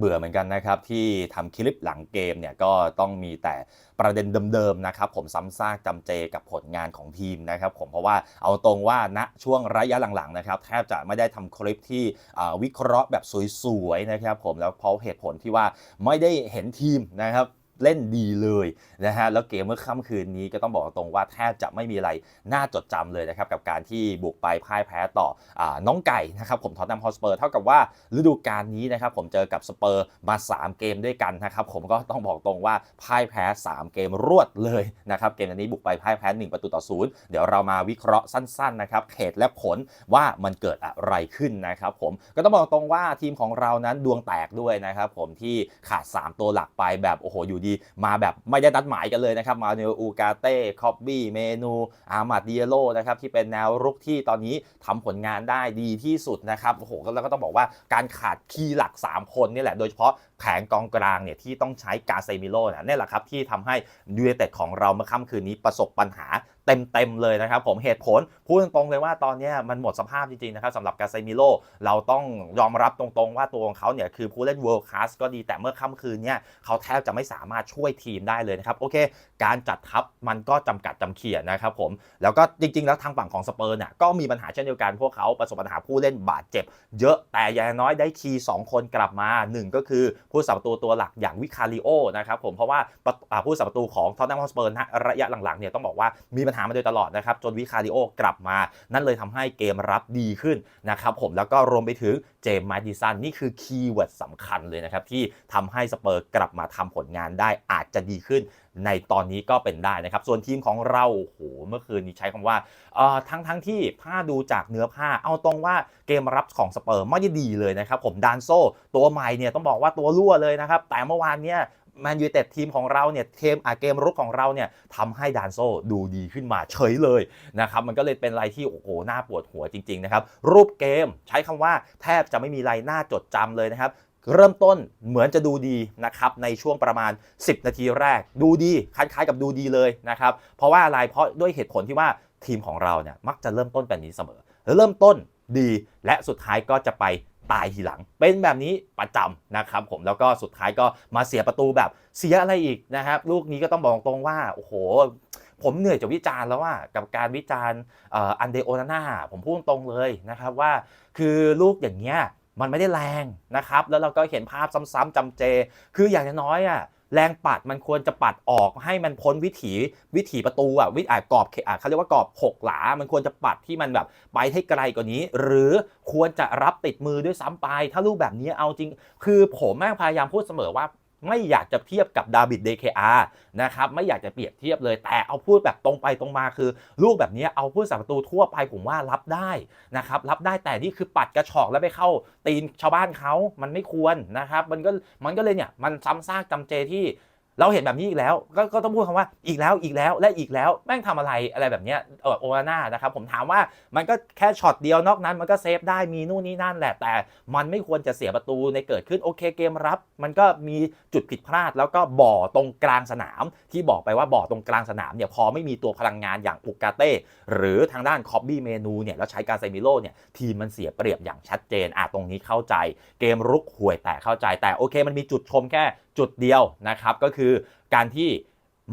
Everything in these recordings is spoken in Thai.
เบื่อเหมือนกันนะครับที่ทำคลิปหลังเกมเนี่ยก็ต้องมีแต่ประเด็นเดิมๆนะครับผมซ้ำซากจำเจกับผลงานของทีมนะครับผมเพราะว่าเอาตรงว่าณช่วงระยะหลังๆนะครับแทบจะไม่ได้ทำคลิปที่วิเคราะห์แบบสวยๆนะครับผมแล้วเพราะเหตุผลที่ว่าไม่ได้เห็นทีมนะครับ เล่นดีเลยนะฮะแล้วเกมเมื่อค่ำคืนนี้ก็ต้องบอกตรงว่าแทบจะไม่มีอะไรน่าจดจำเลยนะครับกับการที่บุกไปพ่ายแพ้ต่ออน้องไก่นะครับผมทอตแนมฮอสเปอร์เท่ากับว่าฤดูกาลนี้นะครับผมเจอกับสเปอร์มา 3 เกมด้วยกันนะครับผมก็ต้องบอกตรงว่าพ่ายแพ้ 3 เกมรวดเลยนะครับเกมนี้บุกไปพ่ายแพ้ 1 ประตูต่อศูนย์เดี๋ยวเรามาวิเคราะห์สั้นๆนะครับเหตุและผลว่ามันเกิดอะไรขึ้นนะครับผมก็ต้องบอกตรงว่าทีมของเรานั้นดวงแตกด้วยนะครับผมที่ขาด 3 ตัวหลักไปแบบโอ้โหอยู่ดีมาแบบไม่ได้นัดหมายกันเลยนะครับ มาเนลอูกาเต้คอบบี้ เมนู อามาดเดียโลนะครับที่เป็นแนวรุกที่ตอนนี้ทำผลงานได้ดีที่สุดนะครับ โอ้โห แล้วก็ต้องบอกว่าการขาดคีย์หลัก 3 คนนี่แหละ โดยเฉพาะแผงกองกลางเนี่ยที่ต้องใช้กาเซมิโลเนี่ยนี่แหละครับที่ทำให้ยูเนเต็ดของเราเมื่อค่ำคืนนี้ประสบปัญหาเต็มๆเลยนะครับผมเหตุผลพูดตรงๆเลยว่าตอนนี้มันหมดสภาพจริงๆนะครับสำหรับกาเซมิโลเราต้องยอมรับตรงๆ ว่าตัวของเขาเนี่ยคือผู้เล่น world class ก็ดีแต่เมื่อค่ำคืนเนี่ยเขาแทบจะไม่สามารถช่วยทีมได้เลยนะครับโอเค การจัดทัพมันก็จำกัดจำเขียนนะครับผมแล้วก็จริงๆ แล้วทางฝั่งของสเปอร์เนี่ยก็มีปัญหาเช่นเดียวกันพวกเขาประสบปัญหาผู้เล่นบาดเจ็บ เยอะแต่อย่างน้อยได้คีย์2คนกลับมา 1 ก็คือผู้สับประตูตัวหลักอย่างวิคาริโอนะครับผมเพราะว่าผู้สับประตูของทอตแนมฮอสเปอร์นะระยะหลังๆเนี่ยต้องบอกว่ามีปัญหามาโดยตลอดนะครับ จนวิคาริโอกลับมา นั่นเลยทำให้เกมรับดีขึ้นนะครับผมแล้วก็รวมไปถึงเจมส์มาดิสันนี่คือคีย์เวิร์ดสำคัญเลยนะครับ ที่ทำให้สเปอร์กลับมาทำผลงานได้อาจจะดีขึ้นในตอนนี้ก็เป็นได้นะครับ ส่วนทีมของเราโอ้โหเมื่อคืนนี้ใช้คำว่าเอ่อทั้งทั้งที่ถ้าดูจากเนื้อผ้า เอาตรงว่าเกมรับของสเปอร์ไม่ได้ดีเลยนะครับ ผมดานโซตัวใหม่เนี่ยต้องบอกว่าตัวรั่วเลยนะครับ แต่เมื่อวานเนี่ย แมนยูเต็ดทีมของเราเนี่ยเกมอะเกมรุกของเราเนี่ยทำให้ดานโซดูดีขึ้นมาเฉยเลยนะครับมันก็เลยเป็นอะไรที่โอ้โหน่าปวดหัวจริงๆนะครับรูปเกมใช้คำว่าแทบจะไม่มีอะไรน่าจดจำเลยนะครับเริ่มต้นเหมือนจะดูดีนะครับในช่วงประมาณ 10 นาทีแรก ดูดีคล้ายๆกับดูดีเลยนะครับเพราะว่าอะไรเพราะด้วยเหตุผลที่ว่าทีมของเราเนี่ยมักจะเริ่มต้นแบบนี้เสมอ เริ่มต้นดีและสุดท้ายก็จะไป ตายทีหลัง เป็นแบบนี้ประจำนะครับผมแล้วก็สุดท้ายก็มาเสียประตูแบบเสียอะไรอีกนะครับลูกนี้ก็ต้องบอกตรงว่าโอ้โหผมเหนื่อยจากวิจารณ์แล้วว่ากับการวิจารณ์อันเดโอนาน่าผมพูดตรงเลยนะครับว่า คือลูกอย่างเงี้ยมันไม่ได้แรงนะครับ แล้วเราก็เห็นภาพซ้ำๆจำเจ คืออย่างน้อยอะ แรงปัดมันควรจะปัดออกให้มันพ้นวิถีวิถีประตูอะวิอ่ากรอบเขาเรียกว่ากรอบหกหลา มันควรจะปัดที่มันแบบไปให้ไกลกว่านี้ หรือควรจะรับติดมือด้วยซ้ำไป ถ้าลูกแบบนี้เอาจริง คือผมแม่งพยายามพูดเสมอว่า ไม่อยากจะเทียบกับดาบิดเดเคอานะครับไม่อยากจะเปรียบเทียบเลย แต่เอาพูดแบบตรงไปตรงมาคือ ลูกแบบนี้เอาผู้สัประตูทั่วไปผมว่ารับได้นะครับรับได้แต่นี่คือปัดกระชอกแล้วไปเข้าตีนชาวบ้านเขามันไม่ควรนะครับ มันก็มันก็เลยเนี่ยมันซ้ำซากจำเจที่ เราเห็นแบบนี้อีกแล้วก็ก็ต้องพูดคำว่าอีกแล้วอีกแล้วและอีกแล้วแม่งทำอะไรอะไรแบบเนี้ยเออโอนาน่านะครับผมถามว่ามันก็แค่ช็อตเดียวนอกนั้นมันก็เซฟได้มีนู่นนี่นั่นแหละแต่มันไม่ควรจะเสียประตูในเกิดขึ้นโอเคเกมรับ มันก็มีจุดผิดพลาด แล้วก็บ่อตรงกลางสนาม ที่บอกไปว่าบ่อตรงกลางสนามเนี่ยพอไม่มีตัวพลังงานอย่างอุกาเต้หรือทางด้านคอบบี้เมนูเนี่ยแล้วใช้การไซมิโลเนี่ยทีมมันเสียเปรียบอย่างชัดเจนอะตรงนี้เข้าใจ เกมรุกห่วยแต่เข้าใจแต่โอเคมันมีจุดชมแค่ จุดเดียวนะครับก็คือการที่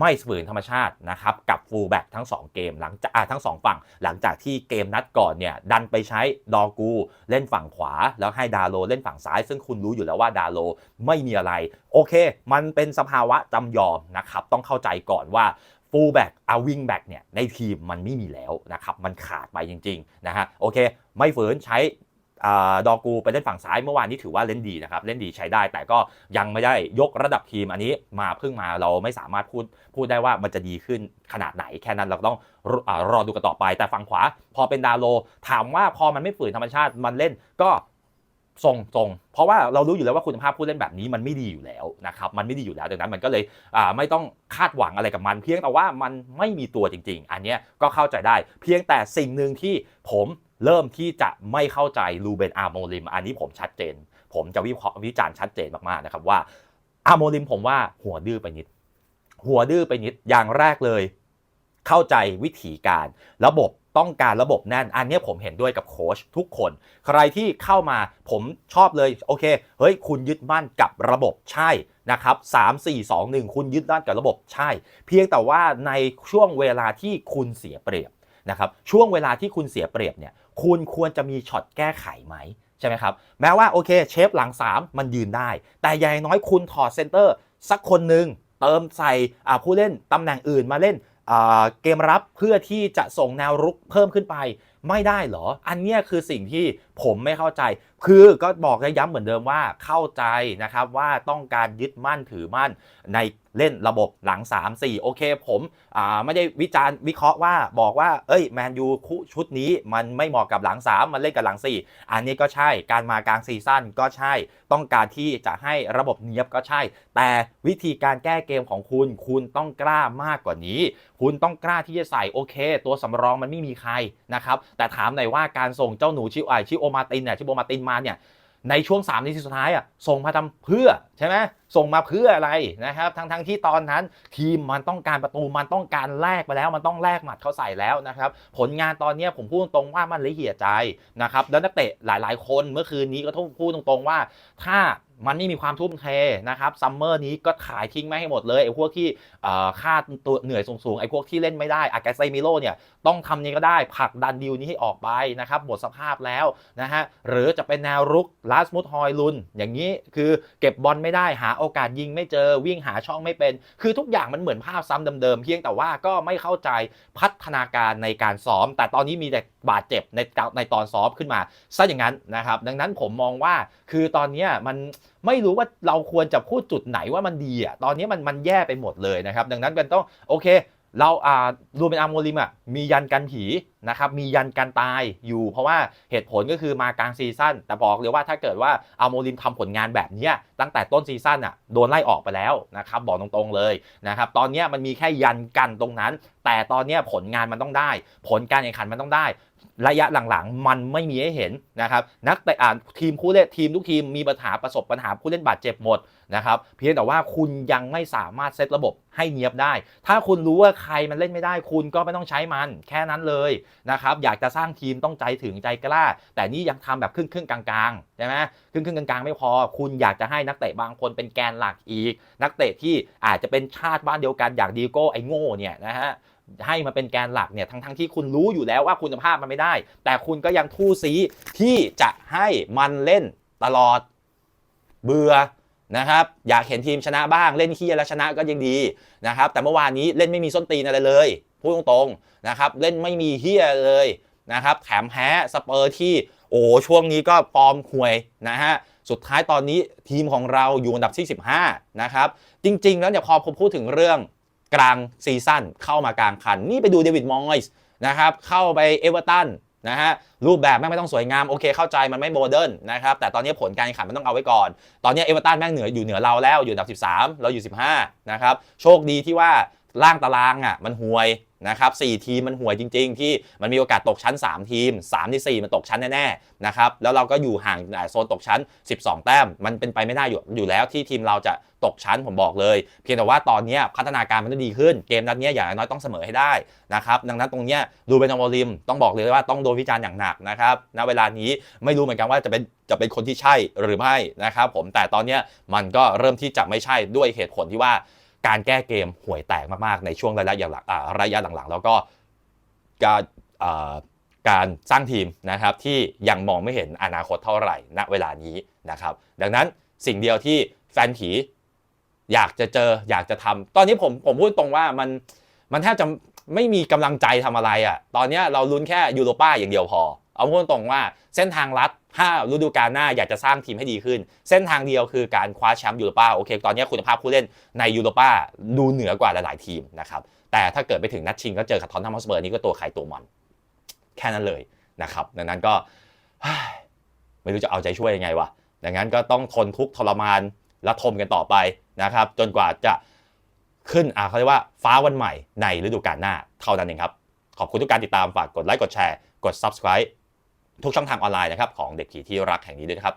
ไม่ฝืนธรรมชาตินะครับกับฟูลแบ็กทั้ง 2 เกมหลังจากอ่าทั้ง 2 ฝั่ง หลังจากที่เกมนัดก่อนเนี่ยดันไปใช้ดอกู เล่นฝั่งขวา แล้วให้ดาโลเล่นฝั่งซ้าย ซึ่งคุณรู้อยู่แล้วว่าดาโลไม่มีอะไร โอเค มันเป็นสภาวะจำยอมนะครับต้องเข้าใจก่อนว่าฟูลแบ็กอาวิงแบ็กเนี่ยในทีมมันไม่มีแล้วนะครับมันขาดไปจริงๆนะฮะโอเค ไม่ฝืนใช้ ดอกูไปเล่นฝั่งซ้ายเมื่อวานนี้ถือว่าเล่นดีนะครับ เล่นดีใช้ได้ แต่ก็ยังไม่ได้ยกระดับทีมอันนี้มาเพิ่งมาเราไม่สามารถพูดพูดได้ว่ามันจะดีขึ้นขนาดไหนแค่นั้นเราก็ต้องรออดูกันต่อไป แต่ฝั่งขวาพอเป็นดาโล ถามว่าพอมันไม่ฝืนธรรมชาติมันเล่นก็ทรงทรงเพราะว่าเรารู้อยู่แล้วว่าคุณภาพผู้เล่นแบบนี้มันไม่ดีอยู่แล้วนะครับมันไม่ดีอยู่แล้วดังนั้นมันก็เลยไม่ต้องคาดหวังอะไรกับมัน เพียงแต่ว่ามันไม่มีตัวจริง ๆ อันนี้ก็เข้าใจได้ เพียงแต่สิ่งหนึ่งที่ผม เริ่มที่จะไม่เข้าใจลูเบนอาร์โมลิม อันนี้ผมชัดเจน ผมจะวิเคราะห์วิจารณ์ชัดเจนมากๆนะครับว่าอาร์โมลิมผมว่าหัวดื้อไปนิด หัวดื้อไปนิดอย่างแรกเลย เข้าใจวิธีการระบบต้องการระบบแน่น อันนี้ผมเห็นด้วยกับโค้ชทุกคน ใครที่เข้ามาผมชอบเลย โอเค เฮ้ย คุณยึดมั่นกับระบบใช่นะครับ3 4 2 1คุณยึดมั่นกับระบบใช่ เพียงแต่ว่าในช่วงเวลาที่คุณเสียเปรียบนะครับ ช่วงเวลาที่คุณเสียเปรียบเนี่ย คุณควรจะมีช็อตแก้ไขไหมใช่ไหมครับ แม้ว่าโอเคเชฟหลัง 3 มันยืนได้ แต่อย่างน้อยคุณถอดเซนเตอร์ สักคนหนึ่งเติมใส่ผู้เล่นตำแหน่งอื่นมาเล่นเกมรับเพื่อที่จะส่งแนวรุกเพิ่มขึ้นไปไม่ได้เหรอ อันนี้คือสิ่งที่ผมไม่เข้าใจคือก็บอกย้ำเหมือนเดิมว่าเข้าใจนะครับว่าต้องการยึดมั่นถือมั่นในเล่นระบบหลัง 3 4 โอเคผมไม่ได้วิจารณ์วิเคราะห์ว่าบอกว่าเอ้ยแมนยูคู่ชุดนี้มันไม่เหมาะกับหลัง 3 มันเล่นกับหลัง 4 อันนี้ก็ใช่การมากลางซีซั่นก็ใช่ ต้องการที่จะให้ระบบเนียบก็ใช่ แต่วิธีการแก้เกมของคุณ คุณต้องกล้ามากกว่านี้ คุณต้องกล้าที่จะใส่โอเค ตัวสำรองมันไม่มีใครนะครับแต่ถามหน่อยว่าการส่งเจ้าหนูชิวไอชิโอมาตินเนี่ยชิโอมาตินมาเนี่ยในช่วง3นาทีสุดท้ายอะส่งมาทำเพื่อใช่ไหมส่งมาเพื่ออะไรนะครับทั้งทั้งที่ตอนนั้นทีมมันต้องการประตูมันต้องการแลกไปแล้ว มันต้องแลกหมัดเขาใส่แล้วนะครับผลงานตอนนี้ผมพูดตรงว่ามันละเหียใจนะครับแล้วนักเตะหลาย ๆ คนเมื่อคืนนี้ก็ต้องพูดตรงๆว่า ถ้า มันไม่มีความทุ่มเทนะครับซัมเมอร์นี้ก็ขายทิ้งไม่ให้หมดเลยไอ้พวกที่ค่าตัวเหนื่อยสูงๆไอ้พวกที่เล่นไม่ได้อากาไซมิโลเนี่ยต้องทำนี้ก็ได้ผลักดันดีลนี้ให้ออกไปนะครับหมดสภาพแล้วนะฮะหรือจะเป็นแนวรุกลาสมุดฮอยลุนอย่างนี้คือเก็บบอลไม่ได้หาโอกาสยิงไม่เจอวิ่งหาช่องไม่เป็น คือทุกอย่างมันเหมือนภาพซ้ำเดิมๆเพียงแต่ว่าก็ไม่เข้าใจพัฒนาการในการซ้อม แต่ตอนนี้มีแต่บาดเจ็บในในตอนซ้อมขึ้นมาซะอย่างนั้นนะครับดังนั้นผมมองว่าคือตอนนี้มัน ไม่รู้ว่าเราควรจะพูดจุดไหนว่ามันดีอะตอนนี้มันมันแย่ไปหมดเลยนะครับ ดังนั้นมันต้องโอเค เราอ่ารวมเป็นอาร์โมลิมอะมียันกันผีนะครับมียันกันตายอยู่ เพราะว่าเหตุผลก็คือมากลางซีซั่นแต่บอกเลยว่าถ้าเกิดว่าอาโมลิมทำผลงานแบบนี้ตั้งแต่ต้นซีซั่นอะโดนไล่ออกไปแล้วนะครับบอกตรงๆเลยนะครับตอนนี้มันมีแค่ยันกันตรงนั้น แต่ตอนนี้ผลงานมันต้องได้ ผลการแข่งขันมันต้องได้ระยะหลังๆ มันไม่มีให้เห็นนะครับนักแต่อ่านทีมผู้เล่นทีมทุกทีมมีปัญหาประสบปัญหาผู้เล่นบาดเจ็บหมดนะครับเพียงแต่ว่าคุณยังไม่สามารถเซตระบบให้เนียบได้ ถ้าคุณรู้ว่าใครมันเล่นไม่ได้ คุณก็ไม่ต้องใช้มันแค่นั้นเลยนะครับอยากจะสร้างทีมต้องใจถึงใจกล้า แต่นี่ยังทำแบบครึ่งครึ่งกลางๆใช่ไหมครึ่งครึ่งกลางๆ ไม่พอ คุณอยากจะให้นักเตะบางคนเป็นแกนหลักอีก นักเตะที่อาจจะเป็นชาติบ้านเดียวกันอย่างดีโก้ไอโง่เนี่ยนะฮะให้มาเป็นแกนหลักเนี่ยทั้งทั้งที่คุณรู้อยู่แล้วว่าคุณภาพมันไม่ได้ แต่คุณก็ยังทู่ซีที่จะให้มันเล่นตลอดเบื่อนะครับอยากเห็นทีมชนะบ้างเล่นเฮียแล้วชนะก็ยังดีนะครับแต่เมื่อวานนี้เล่นไม่มีส้นตีนอะไรเลย พูดตรงๆนะครับเล่นไม่มีเฮียเลยนะครับแถมแพ้สเปอร์ที่โอ้ช่วงนี้ก็ฟอร์มห่วยนะฮะสุดท้ายตอนนี้ทีมของเราอยู่อันดับที่ 15 นะครับจริง ๆ แล้วเนี่ยพอผมพูดถึงเรื่องกลางซีซั่นเข้ามากลางคัน นี่ไปดูเดวิดมอยส์นะครับเข้าไปเอเวอร์ตันนะฮะรูปแบบแม่งไม่ต้องสวยงาม โอเคเข้าใจมันไม่โมเดิร์นนะครับแต่ตอนนี้ผลการแข่งขันมันต้องเอาไว้ก่อน ตอนนี้เอเวอร์ตันแม่งเหนืออยู่เหนือเราแล้วอยู่อันดับ 13 เราอยู่ 15 นะครับ โชคดีที่ว่าล่างตารางอะมันห่วย นะครับ4ทีมมันห่วยจริง ๆ ที่มันมีโอกาสตกชั้น 3 ทีม3ที่4มันตกชั้นแน่ๆนะครับแล้วเราก็อยู่ห่างโซนตกชั้น 12 แต้ม มันเป็นไปไม่ได้อยู่อยู่แล้วที่ทีมเราจะตกชั้นผมบอกเลย เพียงแต่ว่าตอนนี้พัฒนาการมันต้องดีขึ้นเกมนัดนี้อย่างน้อยต้องเสมอให้ได้นะครับดังนั้นตรงนี้ดูเป็นอมริมต้องบอกเลยว่าต้องโดนวิจารณ์อย่างหนักนะครับณเวลานี้ไม่รู้เหมือนกันว่าจะเป็นจะเป็นคนที่ใช่หรือไม่นะครับผมแต่ตอนนี้มันก็เริ่มที่จะไม่ใช่ด้วยเหตุผลที่ว่า การแก้เกมห่วยแตกมากๆ ในช่วงระยะหลังระยะหลังๆ แล้วก็การการสร้างทีมนะครับที่ยังมองไม่เห็นอนาคตเท่าไหร่ณเวลานี้นะครับ ดังนั้นสิ่งเดียวที่แฟนผีอยากจะเจออยากจะทำตอนนี้ผมผมพูดตรงว่ามันมันแทบจะไม่มีกำลังใจทำอะไรอะ่ะ ตอนนี้เราลุ้นแค่ยูโรป้าอย่างเดียวพอ เอาพูดตรงว่าเส้นทางลัด ถ้าฤดูกาลหน้าอยากจะสร้างทีมให้ดีขึ้น เส้นทางเดียวคือการคว้าแชมป์ยูโรป้าโอเค ตอนนี้คุณภาพผู้เล่นในยูโรป้าดูเหนือกว่าหลายๆทีมนะครับแต่ถ้าเกิดไปถึงนัดชิงก็เจอกับทอนทัมฮอสเบอร์นี่ก็ตัวใครตัวมัน แค่นั้นเลยนะครับดังนั้นก็ไม่รู้จะเอาใจช่วยยังไงวะดังนั้นก็ต้องทนทุกข์ทรมานและทมกันต่อไปนะครับ จนกว่าจะขึ้นอ่าเขาเรียกว่าฟ้าวันใหม่ในฤดูกาลหน้าเท่านั้นเองครับ ขอบคุณทุกการติดตามฝากกดไลค์กดแชร์ กด subscribe ทุกช่องทางออนไลน์นะครับของเด็กขี่ที่รักแห่งนี้ด้วยนะครับ